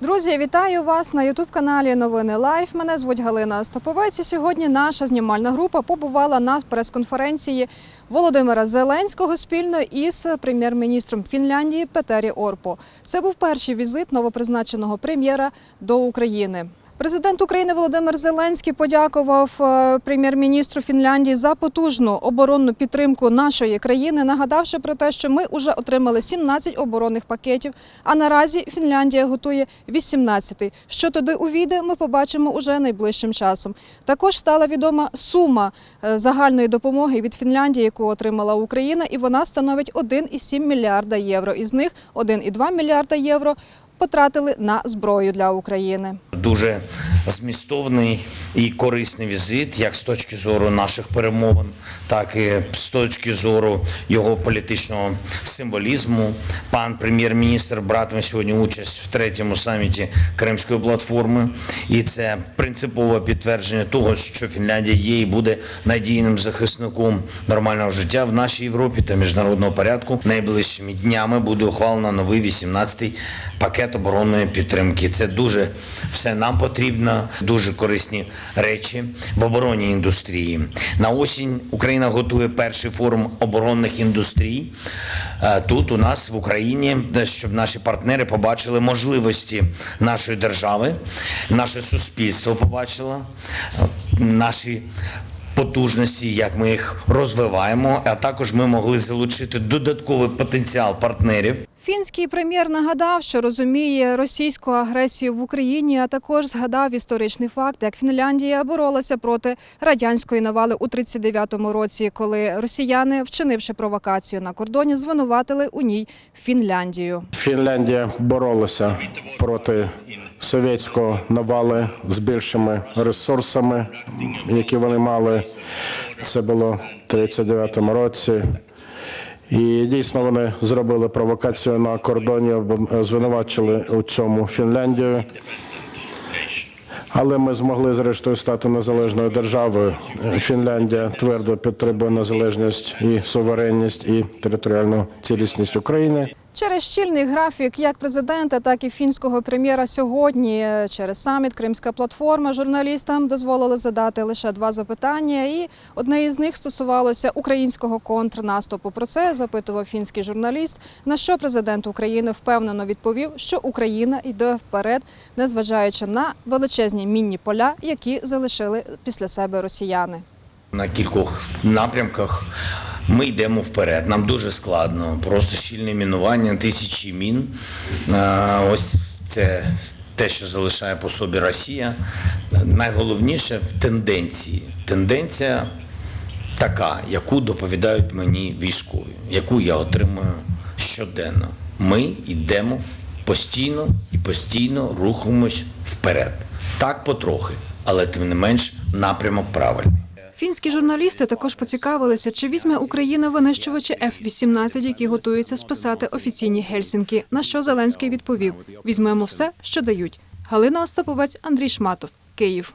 Друзі, вітаю вас на Ютуб-каналі Новини Лайф. Мене звуть Галина Остаповець. І сьогодні наша знімальна група побувала на прес-конференції Володимира Зеленського спільно із прем'єр-міністром Фінляндії Петері Орпо. Це був перший візит новопризначеного прем'єра до України. Президент України Володимир Зеленський подякував е, прем'єр-міністру Фінляндії за потужну оборонну підтримку нашої країни, нагадавши про те, що ми вже отримали 17 оборонних пакетів. А наразі Фінляндія готує 18. Що туди увійде, ми побачимо уже найближчим часом. Також стала відома сума е, загальної допомоги від Фінляндії, яку отримала Україна, і вона становить 1,7 мільярда євро. Із них 1,2 мільярда євро потратили на зброю для України. Дуже змістовний і корисний візит, як з точки зору наших перемовин, так і з точки зору його політичного символізму. Пан прем'єр-міністр братиме сьогодні участь в третьому саміті Кримської платформи, і це принципове підтвердження того, що Фінляндія є і буде надійним захисником нормального життя в нашій Європі та міжнародного порядку. Найближчими днями буде ухвалено новий 18-й пакет оборонної підтримки. Це дуже все нам потрібно, дуже корисні речі в оборонній індустрії. На осінь Україна готує перший форум оборонних індустрій е, тут у нас в Україні, щоб наші партнери побачили можливості нашої держави, наше суспільство побачило е, наші потужності, як ми їх розвиваємо, а також ми могли залучити додатковий потенціал партнерів. Фінський прем'єр нагадав, що розуміє російську агресію в Україні, а також згадав історичний факт, як Фінляндія боролася проти радянської навали у 39-му році, коли росіяни, вчинивши провокацію на кордоні, звинуватили у ній Фінляндію. Фінляндія боролася проти совєтського навали з більшими ресурсами, які вони мали. Це було в 39-му році. І дійсно вони зробили провокацію на кордоні, об- звинувачили у цьому Фінляндію. Але ми змогли зрештою стати незалежною державою. Фінляндія твердо підтримує незалежність і суверенність і територіальну цілісність України. Через щільний графік як президента, так і фінського прем'єра сьогодні через саміт Кримська платформа журналістам дозволили задати лише два запитання, і одне із них стосувалося українського контрнаступу. Про це запитував фінський журналіст. На що президент України впевнено відповів, що Україна йде вперед, незважаючи на величезні мінні поля, які залишили після себе росіяни. На кількох напрямках ми йдемо вперед. Нам дуже складно. Просто щільне мінування, тисячі мін. Ось це те, що залишає по собі Росія. Найголовніше в тенденції. Тенденція така, яку доповідають мені військові, яку я отримую щоденно. Ми йдемо постійно і постійно рухаємось вперед. Так потрохи, але тим не менш напрямок правильний. Фінські журналісти також поцікавилися, чи візьме Україна винищувачі F-18, які готуються списати офіційні Гельсінки. На що Зеленський відповів: візьмемо все, що дають. Галина Остаповець, Андрій Шматов, Київ.